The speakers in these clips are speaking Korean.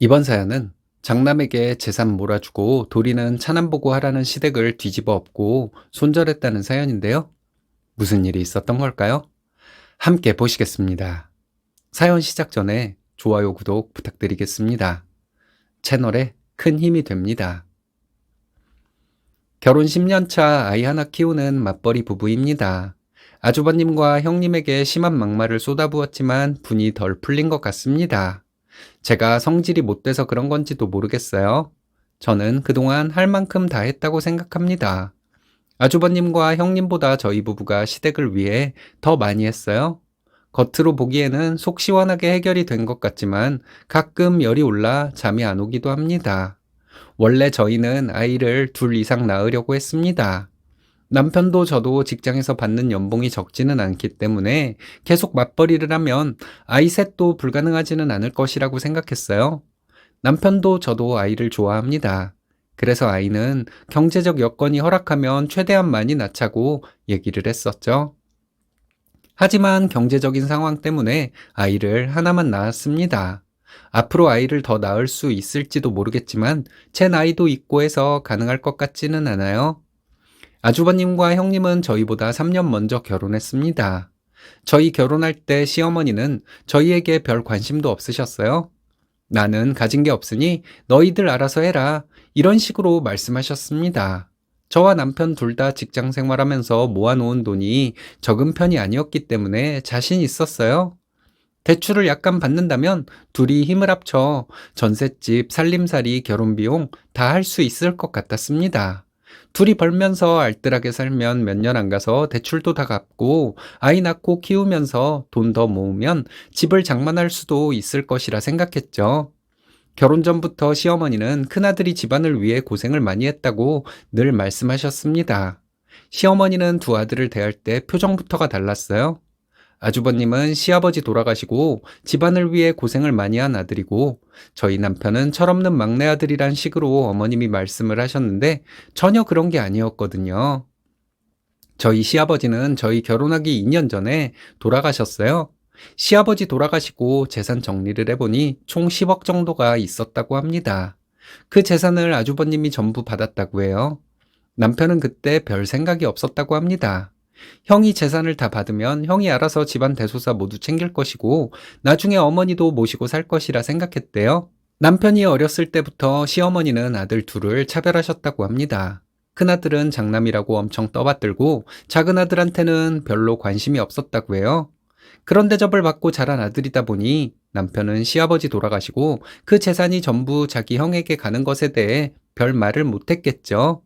이번 사연은 장남에게 재산 몰아주고 도리는 차남 보고 하라는 시댁을 뒤집어 엎고 손절했다는 사연인데요. 무슨 일이 있었던 걸까요? 함께 보시겠습니다. 사연 시작 전에 좋아요, 구독 부탁드리겠습니다. 채널에 큰 힘이 됩니다. 결혼 10년차 아이 하나 키우는 맞벌이 부부입니다. 아주버님과 형님에게 심한 막말을 쏟아부었지만 분이 덜 풀린 것 같습니다. 제가 성질이 못 돼서 그런 건지도 모르겠어요. 저는 그동안 할 만큼 다 했다고 생각합니다. 아주버님과 형님보다 저희 부부가 시댁을 위해 더 많이 했어요. 겉으로 보기에는 속 시원하게 해결이 된 것 같지만 가끔 열이 올라 잠이 안 오기도 합니다. 원래 저희는 아이를 둘 이상 낳으려고 했습니다. 남편도 저도 직장에서 받는 연봉이 적지는 않기 때문에 계속 맞벌이를 하면 아이 셋도 불가능하지는 않을 것이라고 생각했어요. 남편도 저도 아이를 좋아합니다. 그래서 아이는 경제적 여건이 허락하면 최대한 많이 낳자고 얘기를 했었죠. 하지만 경제적인 상황 때문에 아이를 하나만 낳았습니다. 앞으로 아이를 더 낳을 수 있을지도 모르겠지만 제 나이도 있고 해서 가능할 것 같지는 않아요. 아주버님과 형님은 저희보다 3년 먼저 결혼했습니다. 저희 결혼할 때 시어머니는 저희에게 별 관심도 없으셨어요. 나는 가진 게 없으니 너희들 알아서 해라. 이런 식으로 말씀하셨습니다. 저와 남편 둘 다 직장 생활하면서 모아놓은 돈이 적은 편이 아니었기 때문에 자신 있었어요. 대출을 약간 받는다면 둘이 힘을 합쳐 전셋집, 살림살이, 결혼비용 다 할 수 있을 것 같았습니다. 둘이 벌면서 알뜰하게 살면 몇 년 안 가서 대출도 다 갚고 아이 낳고 키우면서 돈 더 모으면 집을 장만할 수도 있을 것이라 생각했죠. 결혼 전부터 시어머니는 큰아들이 집안을 위해 고생을 많이 했다고 늘 말씀하셨습니다. 시어머니는 두 아들을 대할 때 표정부터가 달랐어요. 아주버님은 시아버지 돌아가시고 집안을 위해 고생을 많이 한 아들이고 저희 남편은 철없는 막내 아들이란 식으로 어머님이 말씀을 하셨는데 전혀 그런 게 아니었거든요. 저희 시아버지는 저희 결혼하기 2년 전에 돌아가셨어요. 시아버지 돌아가시고 재산 정리를 해보니 총 10억 정도가 있었다고 합니다. 그 재산을 아주버님이 전부 받았다고 해요. 남편은 그때 별 생각이 없었다고 합니다. 형이 재산을 다 받으면 형이 알아서 집안 대소사 모두 챙길 것이고 나중에 어머니도 모시고 살 것이라 생각했대요. 남편이 어렸을 때부터 시어머니는 아들 둘을 차별하셨다고 합니다. 큰아들은 장남이라고 엄청 떠받들고 작은 아들한테는 별로 관심이 없었다고 해요. 그런 대접을 받고 자란 아들이다 보니 남편은 시아버지 돌아가시고 그 재산이 전부 자기 형에게 가는 것에 대해 별 말을 못했겠죠.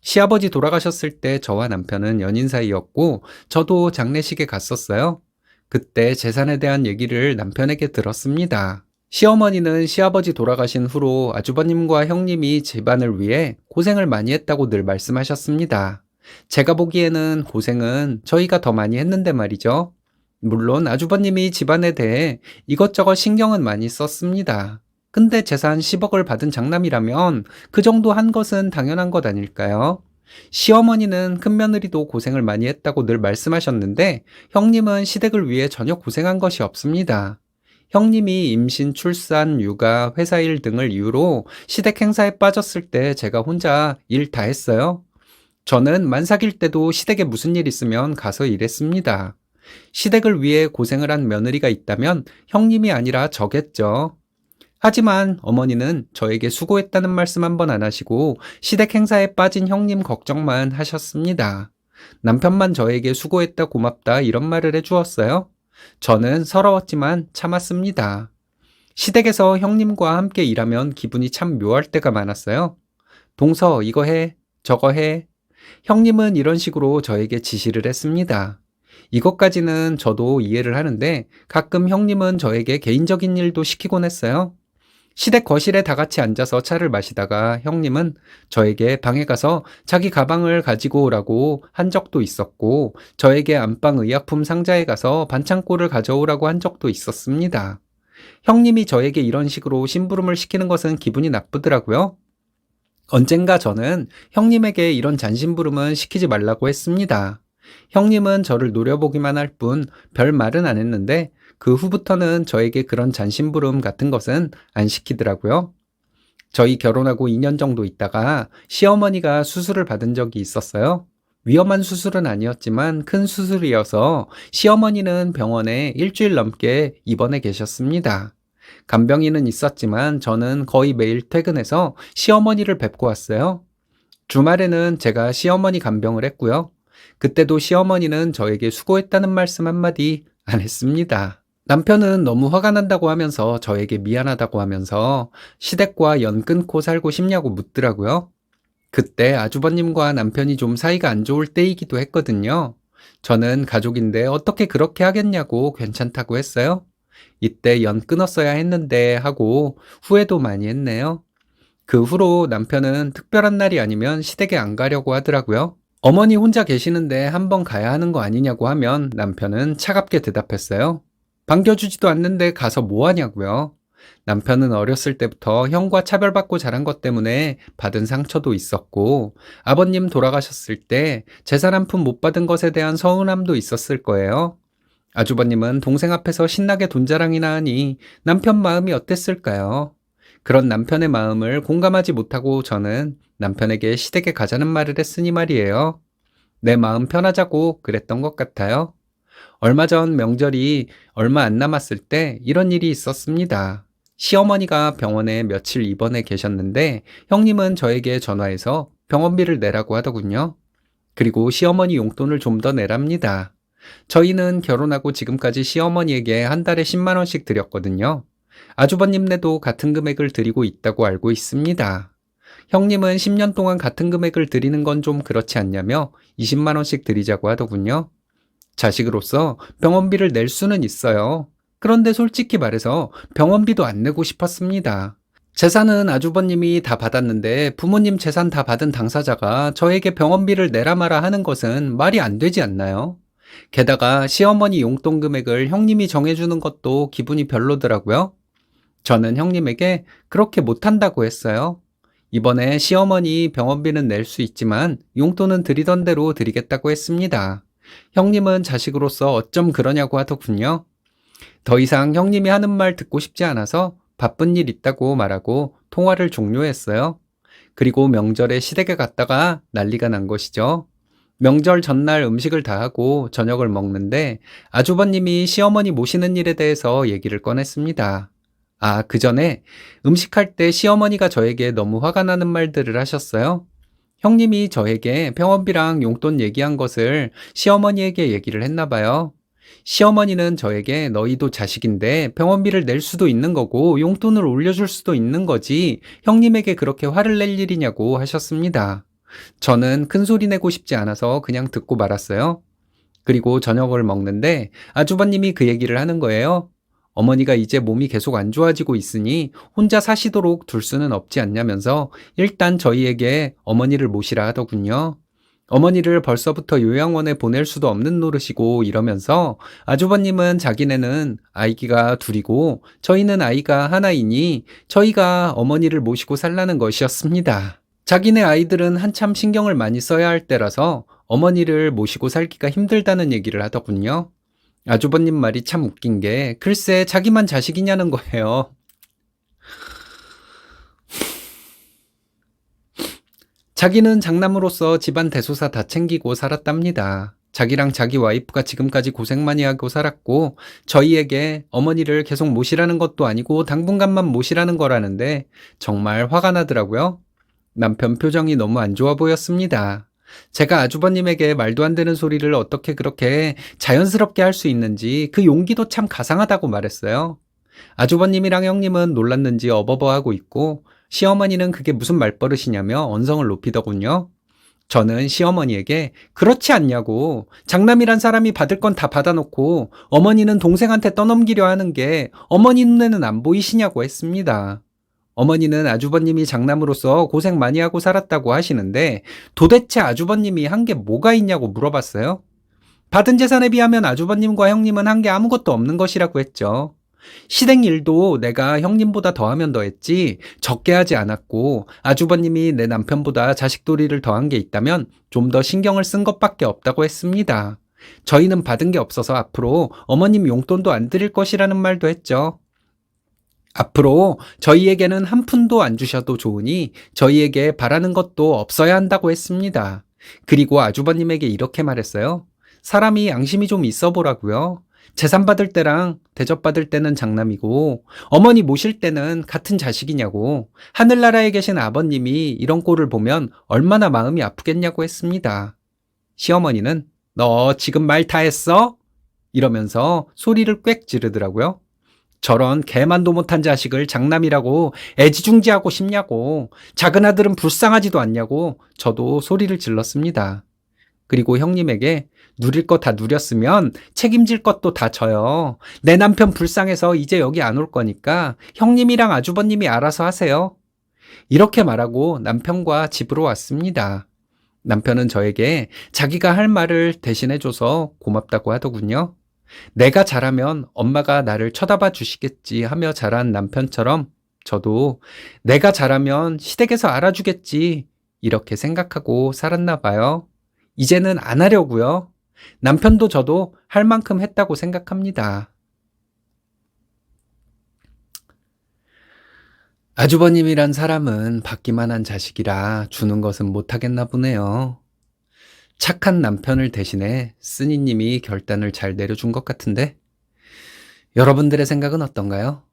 시아버지 돌아가셨을 때 저와 남편은 연인 사이였고 저도 장례식에 갔었어요. 그때 재산에 대한 얘기를 남편에게 들었습니다. 시어머니는 시아버지 돌아가신 후로 아주버님과 형님이 집안을 위해 고생을 많이 했다고 늘 말씀하셨습니다. 제가 보기에는 고생은 저희가 더 많이 했는데 말이죠. 물론 아주버님이 집안에 대해 이것저것 신경은 많이 썼습니다. 근데 재산 10억을 받은 장남이라면 그 정도 한 것은 당연한 것 아닐까요? 시어머니는 큰며느리도 고생을 많이 했다고 늘 말씀하셨는데 형님은 시댁을 위해 전혀 고생한 것이 없습니다. 형님이 임신, 출산, 육아, 회사 일 등을 이유로 시댁 행사에 빠졌을 때 제가 혼자 일 다 했어요. 저는 만삭일 때도 시댁에 무슨 일 있으면 가서 일했습니다. 시댁을 위해 고생을 한 며느리가 있다면 형님이 아니라 저겠죠. 하지만 어머니는 저에게 수고했다는 말씀 한 번 안 하시고 시댁 행사에 빠진 형님 걱정만 하셨습니다. 남편만 저에게 수고했다 고맙다 이런 말을 해주었어요. 저는 서러웠지만 참았습니다. 시댁에서 형님과 함께 일하면 기분이 참 묘할 때가 많았어요. 동서 이거 해, 저거 해. 형님은 이런 식으로 저에게 지시를 했습니다. 이것까지는 저도 이해를 하는데 가끔 형님은 저에게 개인적인 일도 시키곤 했어요. 시댁 거실에 다 같이 앉아서 차를 마시다가 형님은 저에게 방에 가서 자기 가방을 가지고 오라고 한 적도 있었고 저에게 안방 의약품 상자에 가서 반창고를 가져오라고 한 적도 있었습니다. 형님이 저에게 이런 식으로 심부름을 시키는 것은 기분이 나쁘더라고요. 언젠가 저는 형님에게 이런 잔심부름은 시키지 말라고 했습니다. 형님은 저를 노려보기만 할 뿐 별 말은 안 했는데 그 후부터는 저에게 그런 잔심부름 같은 것은 안 시키더라고요. 저희 결혼하고 2년 정도 있다가 시어머니가 수술을 받은 적이 있었어요. 위험한 수술은 아니었지만 큰 수술이어서 시어머니는 병원에 일주일 넘게 입원해 계셨습니다. 간병인은 있었지만 저는 거의 매일 퇴근해서 시어머니를 뵙고 왔어요. 주말에는 제가 시어머니 간병을 했고요. 그때도 시어머니는 저에게 수고했다는 말씀 한마디 안 했습니다. 남편은 너무 화가 난다고 하면서 저에게 미안하다고 하면서 시댁과 연 끊고 살고 싶냐고 묻더라고요. 그때 아주버님과 남편이 좀 사이가 안 좋을 때이기도 했거든요. 저는 가족인데 어떻게 그렇게 하겠냐고 괜찮다고 했어요. 이때 연 끊었어야 했는데 하고 후회도 많이 했네요. 그 후로 남편은 특별한 날이 아니면 시댁에 안 가려고 하더라고요. 어머니 혼자 계시는데 한번 가야 하는 거 아니냐고 하면 남편은 차갑게 대답했어요. 반겨주지도 않는데 가서 뭐 하냐고요. 남편은 어렸을 때부터 형과 차별받고 자란 것 때문에 받은 상처도 있었고 아버님 돌아가셨을 때 재산 한 푼 못 받은 것에 대한 서운함도 있었을 거예요. 아주버님은 동생 앞에서 신나게 돈 자랑이나 하니 남편 마음이 어땠을까요? 그런 남편의 마음을 공감하지 못하고 저는 남편에게 시댁에 가자는 말을 했으니 말이에요. 내 마음 편하자고 그랬던 것 같아요. 얼마 전 명절이 얼마 안 남았을 때 이런 일이 있었습니다. 시어머니가 병원에 며칠 입원해 계셨는데 형님은 저에게 전화해서 병원비를 내라고 하더군요. 그리고 시어머니 용돈을 좀 더 내랍니다. 저희는 결혼하고 지금까지 시어머니에게 한 달에 10만원씩 드렸거든요. 아주버님네도 같은 금액을 드리고 있다고 알고 있습니다. 형님은 10년 동안 같은 금액을 드리는 건 좀 그렇지 않냐며 20만원씩 드리자고 하더군요. 자식으로서 병원비를 낼 수는 있어요. 그런데 솔직히 말해서 병원비도 안 내고 싶었습니다. 재산은 아주버님이 다 받았는데 부모님 재산 다 받은 당사자가 저에게 병원비를 내라 마라 하는 것은 말이 안 되지 않나요? 게다가 시어머니 용돈 금액을 형님이 정해주는 것도 기분이 별로더라고요. 저는 형님에게 그렇게 못한다고 했어요. 이번에 시어머니 병원비는 낼 수 있지만 용돈은 드리던 대로 드리겠다고 했습니다. 형님은 자식으로서 어쩜 그러냐고 하더군요. 더 이상 형님이 하는 말 듣고 싶지 않아서 바쁜 일 있다고 말하고 통화를 종료했어요. 그리고 명절에 시댁에 갔다가 난리가 난 것이죠. 명절 전날 음식을 다 하고 저녁을 먹는데 아주버님이 시어머니 모시는 일에 대해서 얘기를 꺼냈습니다. 아, 그 전에 음식할 때 시어머니가 저에게 너무 화가 나는 말들을 하셨어요. 형님이 저에게 병원비랑 용돈 얘기한 것을 시어머니에게 얘기를 했나 봐요. 시어머니는 저에게 너희도 자식인데 병원비를 낼 수도 있는 거고 용돈을 올려줄 수도 있는 거지 형님에게 그렇게 화를 낼 일이냐고 하셨습니다. 저는 큰 소리 내고 싶지 않아서 그냥 듣고 말았어요. 그리고 저녁을 먹는데 아주버님이 그 얘기를 하는 거예요. 어머니가 이제 몸이 계속 안 좋아지고 있으니 혼자 사시도록 둘 수는 없지 않냐면서 일단 저희에게 어머니를 모시라 하더군요. 어머니를 벌써부터 요양원에 보낼 수도 없는 노릇이고 이러면서 아주버님은 자기네는 아이가 둘이고 저희는 아이가 하나이니 저희가 어머니를 모시고 살라는 것이었습니다. 자기네 아이들은 한참 신경을 많이 써야 할 때라서 어머니를 모시고 살기가 힘들다는 얘기를 하더군요. 아주버님 말이 참 웃긴 게 글쎄 자기만 자식이냐는 거예요. 자기는 장남으로서 집안 대소사 다 챙기고 살았답니다. 자기랑 자기 와이프가 지금까지 고생 많이 하고 살았고 저희에게 어머니를 계속 모시라는 것도 아니고 당분간만 모시라는 거라는데 정말 화가 나더라고요. 남편 표정이 너무 안 좋아 보였습니다. 제가 아주버님에게 말도 안 되는 소리를 어떻게 그렇게 자연스럽게 할 수 있는지 그 용기도 참 가상하다고 말했어요. 아주버님이랑 형님은 놀랐는지 어버버하고 있고 시어머니는 그게 무슨 말버릇이냐며 언성을 높이더군요. 저는 시어머니에게 그렇지 않냐고 장남이란 사람이 받을 건 다 받아놓고 어머니는 동생한테 떠넘기려 하는 게 어머니 눈에는 안 보이시냐고 했습니다. 어머니는 아주버님이 장남으로서 고생 많이 하고 살았다고 하시는데 도대체 아주버님이 한 게 뭐가 있냐고 물어봤어요. 받은 재산에 비하면 아주버님과 형님은 한 게 아무것도 없는 것이라고 했죠. 시댁 일도 내가 형님보다 더하면 더했지 적게 하지 않았고 아주버님이 내 남편보다 자식돌이를 더한 게 있다면 좀 더 신경을 쓴 것밖에 없다고 했습니다. 저희는 받은 게 없어서 앞으로 어머님 용돈도 안 드릴 것이라는 말도 했죠. 앞으로 저희에게는 한 푼도 안 주셔도 좋으니 저희에게 바라는 것도 없어야 한다고 했습니다. 그리고 아주버님에게 이렇게 말했어요. 사람이 양심이 좀 있어 보라고요. 재산 받을 때랑 대접 받을 때는 장남이고 어머니 모실 때는 같은 자식이냐고 하늘나라에 계신 아버님이 이런 꼴을 보면 얼마나 마음이 아프겠냐고 했습니다. 시어머니는 너 지금 말 다 했어? 이러면서 소리를 꽥 지르더라고요. 저런 개만도 못한 자식을 장남이라고 애지중지하고 싶냐고 작은 아들은 불쌍하지도 않냐고 저도 소리를 질렀습니다. 그리고 형님에게 누릴 거 다 누렸으면 책임질 것도 다 져요. 내 남편 불쌍해서 이제 여기 안 올 거니까 형님이랑 아주버님이 알아서 하세요. 이렇게 말하고 남편과 집으로 왔습니다. 남편은 저에게 자기가 할 말을 대신해줘서 고맙다고 하더군요. 내가 잘하면 엄마가 나를 쳐다봐 주시겠지 하며 자란 남편처럼 저도 내가 잘하면 시댁에서 알아주겠지 이렇게 생각하고 살았나 봐요. 이제는 안 하려고요. 남편도 저도 할 만큼 했다고 생각합니다. 아주버님이란 사람은 받기만 한 자식이라 주는 것은 못하겠나 보네요. 착한 남편을 대신해 쓰니님이 결단을 잘 내려준 것 같은데 여러분들의 생각은 어떤가요?